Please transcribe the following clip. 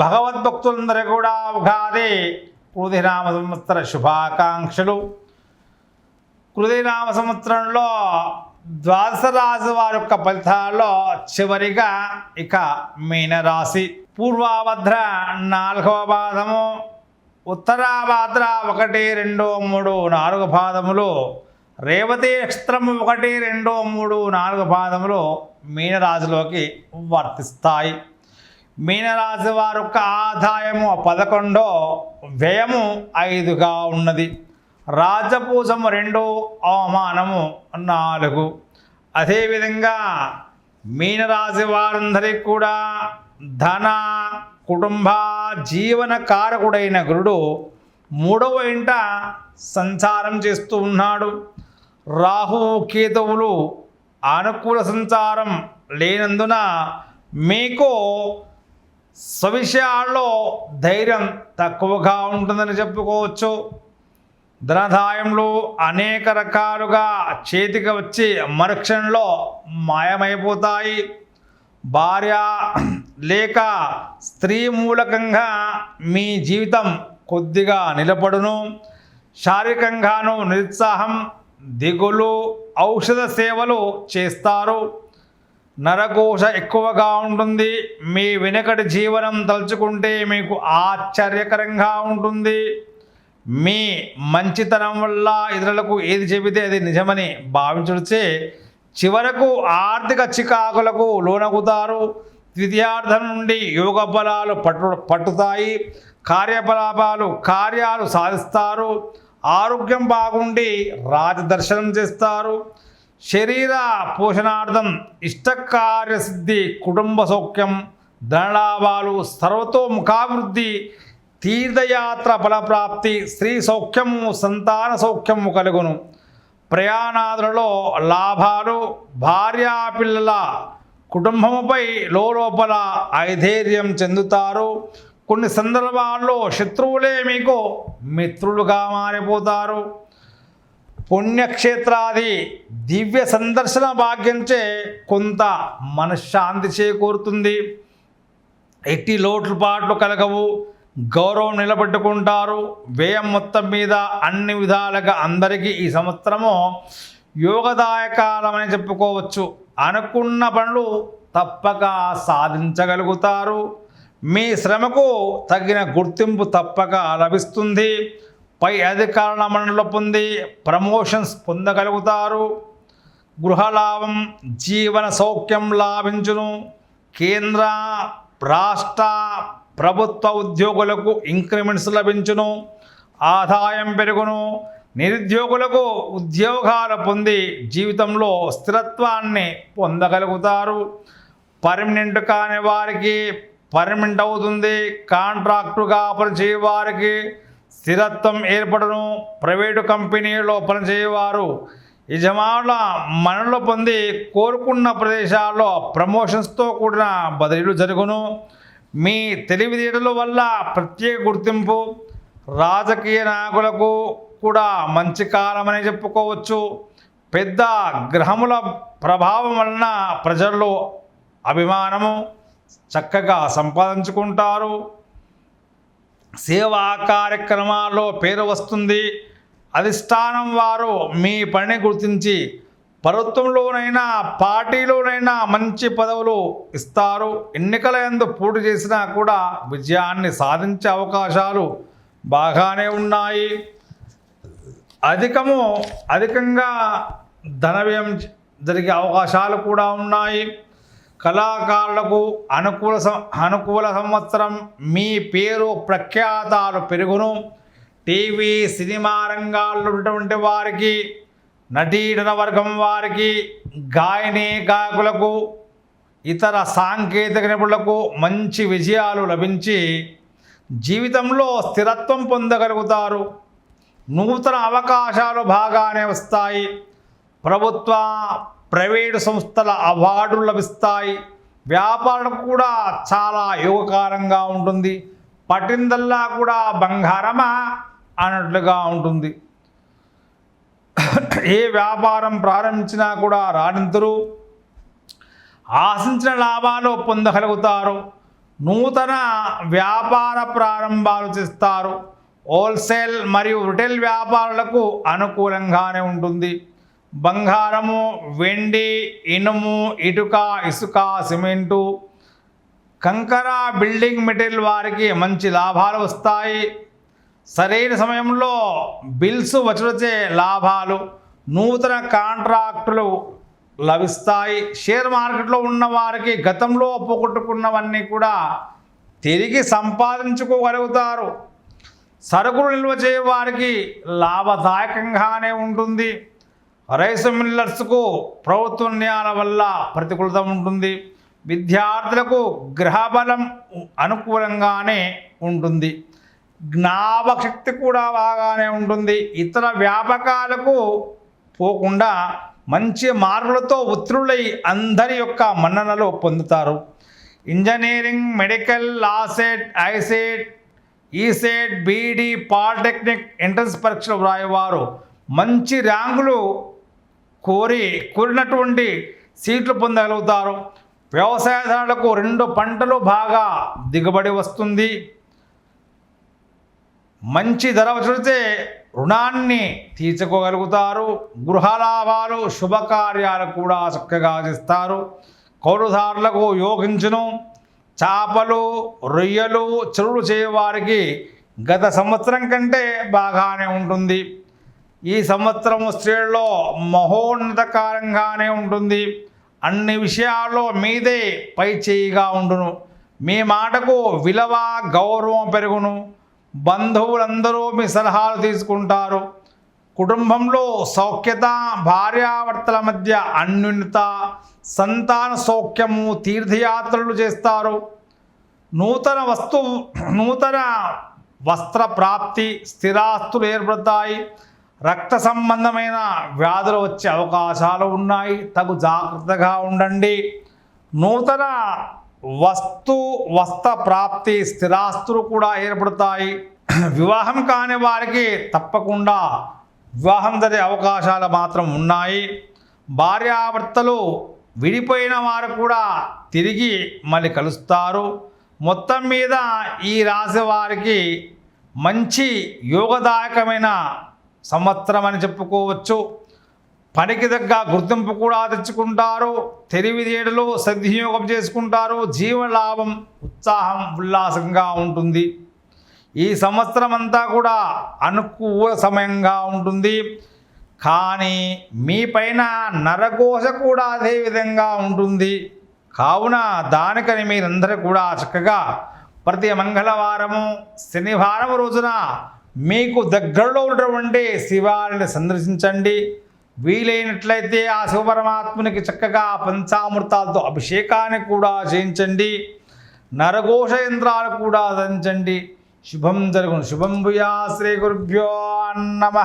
భగవద్భక్తులందరూ కూడా ఉగాది కృతినామ సంవత్సర శుభాకాంక్షలు. కృతినామ సంవత్సరంలో ద్వాదశ రాశి వారి యొక్క ఫలితాల్లో చివరిగా ఇక మీనరాశి. పూర్వాభద్ర నాలుగవ పాదము ఉత్తరాభాద్ర ఒకటి రెండు మూడు నాలుగు పాదములు రేవతి నక్షత్రం ఒకటి రెండు మూడు నాలుగు పాదములు మీనరాశిలోకి వర్తిస్తాయి. మీనరాశి వారి యొక్క ఆదాయము పదకొండో వ్యయము ఐదుగా ఉన్నది. రాజపూసము రెండు అవమానము నాలుగు. అదేవిధంగా మీనరాశి వారందరికీ కూడా ధన కుటుంబ జీవన కారకుడైన గురుడు మూడవ ఇంట సంచారం చేస్తూ ఉన్నాడు. రాహు కేతువులు అనుకూల సంచారం లేనందున మీకు సవిషయాల్లో ధైర్యం తక్కువగా ఉంటుందని చెప్పుకోవచ్చు. ధనదాయంలో అనేక రకాలుగా చేతికి వచ్చి మరుక్షణంలో మాయమైపోతాయి. భార్య లేక స్త్రీ మూలకంగా మీ జీవితం కొద్దిగా నిలబడును. శారీరకంగాను నిరుత్సాహం దిగులు ఔషధ సేవలు చేస్తారు. నరకోశ ఎక్కువగా ఉంటుంది. మీ వెనుకటి జీవనం తలుచుకుంటే మీకు ఆశ్చర్యకరంగా ఉంటుంది. మీ మంచితనం వల్ల ఇతరులకు ఏది చెబితే అది నిజమని భావించుడిచే చివరకు ఆర్థిక చికాకులకు లోనగుతారు ద్వితీయార్థం నుండి యోగ బలాలు పట్టు పట్టుతాయి. కార్యకలాపాలు కార్యాలు సాధిస్తారు. ఆరోగ్యం బాగుండి రాజదర్శనం చేస్తారు. శరీర పోషణార్థం ఇష్టకార్యసిద్ధి కుటుంబ సౌఖ్యం ధనలాభాలు సర్వతోముఖాభివృద్ధి తీర్థయాత్ర ఫలప్రాప్తి స్త్రీ సౌఖ్యము సంతాన సౌఖ్యము కలుగును. ప్రయాణాదులలో లాభాలు భార్యా పిల్లల కుటుంబముపై లోపల ఐధైర్యం చెందుతారు. కొన్ని సందర్భాల్లో శత్రువులే మీకు మిత్రులుగా మారిపోతారు. పుణ్యక్షేత్రాది దివ్య సందర్శన భాగ్యంచే కొంత మనశ్శాంతి చేకూరుతుంది. ఎట్టి లోట్లుపాట్లు కలగవు. గౌరవం నిలబెట్టుకుంటారు. వ్యయం మొత్తం మీద అన్ని విధాలుగా అందరికీ ఈ సంవత్సరము యోగదాయకాలమని చెప్పుకోవచ్చు. అనుకున్న పనులు తప్పక సాధించగలుగుతారు. మీ శ్రమకు తగిన గుర్తింపు తప్పక లభిస్తుంది. పై అధికారుల మండలి పొంది ప్రమోషన్స్ పొందగలుగుతారు. గృహలాభం జీవన సౌఖ్యం లాభించును. కేంద్ర రాష్ట్ర ప్రభుత్వ ఉద్యోగులకు ఇంక్రిమెంట్స్ లభించును. ఆదాయం పెరుగును. నిరుద్యోగులకు ఉద్యోగాలు పొంది జీవితంలో స్థిరత్వాన్ని పొందగలుగుతారు. పర్మనెంట్ కాని వారికి పర్మనెంట్ అవుతుంది. కాంట్రాక్టుగా పనిచేయ వారికి స్థిరత్వం ఏర్పడను. ప్రైవేటు కంపెనీలో పనిచేయవారు. యజమానుల మనలో పొంది కోరుకున్న ప్రదేశాల్లో ప్రమోషన్స్తో కూడిన బదిలీలు జరుగును. మీ తెలివితేటల వల్ల ప్రత్యేక గుర్తింపు. రాజకీయ నాయకులకు కూడా మంచి కాలమని చెప్పుకోవచ్చు. పెద్ద గ్రహముల ప్రభావం వలన ప్రజల్లో అభిమానము చక్కగా సంపాదించుకుంటారు. సేవా కార్యక్రమాల్లో పేరు వస్తుంది. అధిష్టానం వారు మీ పనిని గుర్తించి ప్రభుత్వంలోనైనా పార్టీలోనైనా మంచి పదవులు ఇస్తారు. ఎన్నికల ఎందు పోటీ చేసినా కూడా విజయాన్ని సాధించే అవకాశాలు బాగానే ఉన్నాయి. అధికము అధికంగా ధన వ్యయం జరిగే అవకాశాలు కూడా ఉన్నాయి. కళాకారులకు అనుకూల సం- అనుకూల సంవత్సరం మీ పేరు ప్రఖ్యాతాలు పెరుగును. టీవీ సినిమా రంగాల్లో ఉన్నటువంటి వారికి నటీనట వర్గం వారికి గాయని గాయకులకు ఇతర సాంకేతిక నిపుణులకు మంచి విజయాలు లభించి జీవితంలో స్థిరత్వం పొందగలుగుతారు. నూతన అవకాశాలు బాగానే వస్తాయి. ప్రభుత్వ ప్రైవేటు సంస్థల అవార్డులు లభిస్తాయి. వ్యాపారం కూడా చాలా యోగకారంగా ఉంటుంది. పట్టిందల్లా కూడా బంగారమా అన్నట్లుగా ఉంటుంది. ఏ వ్యాపారం ప్రారంభించినా కూడా రాణింతురు ఆశించిన లాభాలు పొందగలుగుతారు. నూతన వ్యాపార ప్రారంభాలు చేస్తారు. హోల్సేల్ మరియు రిటైల్ వ్యాపారులకు అనుకూలంగానే ఉంటుంది. బంగారము వెండి ఇనుము ఇటుక ఇసుక సిమెంటు. కంకర బిల్డింగ్ మెటీరియల్ వారికి మంచి లాభాలు వస్తాయి. సరైన సమయంలో బిల్స్ వచ్చే లాభాలు నూతన కాంట్రాక్టులు లభిస్తాయి. షేర్ మార్కెట్లో ఉన్న వారికి గతంలో పోగొట్టుకున్నవన్నీ కూడా తిరిగి సంపాదించుకోగలుగుతారు. సరుకులు నిల్వ చేయవారికి లాభదాయకంగానే ఉంటుంది. రైస్ మిల్లర్స్కు ప్రభుత్వ నిర్ణయాల వల్ల ప్రతికూలత ఉంటుంది. విద్యార్థులకు గ్రహబలం అనుకూలంగానే ఉంటుంది. జ్ఞాపకశక్తి కూడా బాగానే ఉంటుంది. ఇతర వ్యాపకాలకు పోకుండా మంచి మార్కులతో ఉత్తీర్ణులై అందరి యొక్క మన్ననలు పొందుతారు. Engineering medical LAWCET ICET ECET beedi polytechnic entrance పరీక్షలు వ్రాయేవారు. మంచి ర్యాంకులు కోరి కోరినటువంటి సీట్లు పొందగలుగుతారు. వ్యవసాయదారులకు రెండు పంటలు బాగా దిగుబడి వస్తుంది. మంచి ధర చూస్తే రుణాన్ని తీర్చుకోగలుగుతారు. గృహ లాభాలు శుభకార్యాలు కూడా చక్కగా చేస్తారు. కౌలుదారులకు యోగించును. చేపలు రొయ్యలు చెరువులు చేయవారికి గత సంవత్సరం కంటే బాగానే ఉంటుంది. ఈ సంవత్సరం స్త్రీల్లో మహోన్నతకారంగానే ఉంటుంది. అన్ని విషయాల్లో మీదే పై చేయిగా ఉండును. మీ మాటకు విలువ గౌరవం పెరుగును. బంధువులందరూ మీ సలహాలు తీసుకుంటారు. కుటుంబంలో సౌఖ్యత భార్యాభర్తల మధ్య అన్యున్యత సంతాన సౌఖ్యము తీర్థయాత్రలు చేస్తారు. నూతన వస్తు నూతన వస్త్ర ప్రాప్తి స్థిరాస్తులు ఏర్పడతాయి. రక్త సంబంధమైన వ్యాధులు వచ్చే అవకాశాలు ఉన్నాయి. తగు జాగ్రత్తగా ఉండండి. నూతన వస్తు వస్త్ర ప్రాప్తి స్థిరాస్తులు కూడా ఏర్పడతాయి. వివాహం కాని వారికి తప్పకుండా వివాహం జరిగే అవకాశాలు మాత్రం ఉన్నాయి. భార్యాభర్తలు విడిపోయిన వారు కూడా తిరిగి మళ్ళీ కలుస్తారు. మొత్తం మీద ఈ రాశి వారికి మంచి యోగదాయకమైన సంవత్సరం అని చెప్పుకోవచ్చు. పనికి తగ్గ గుర్తింపు కూడా తెచ్చుకుంటారు. తెలివితేటలు సద్వినియోగం చేసుకుంటారు. జీవలాభం ఉత్సాహం ఉల్లాసంగా ఉంటుంది. ఈ సంవత్సరం అంతా కూడా అనుకూల సమయంగా ఉంటుంది. కానీ మీ పైన నరకోశ కూడా అదే విధంగా ఉంటుంది. కావున దానికని మీరందరూ కూడా చక్కగా ప్రతి మంగళవారము శనివారం రోజున మీకు దగ్గరలో ఉన్నటువంటి శివాలని సందర్శించండి. వీలైనట్లయితే ఆ శివపరమాత్మునికి చక్కగా పంచామృతాలతో అభిషేకాన్ని కూడా చేయించండి. నరఘోష యంత్రాలు కూడా ధరించండి శుభం జరుగును. శుభం భూయా శ్రీ గురుభ్యో నమ.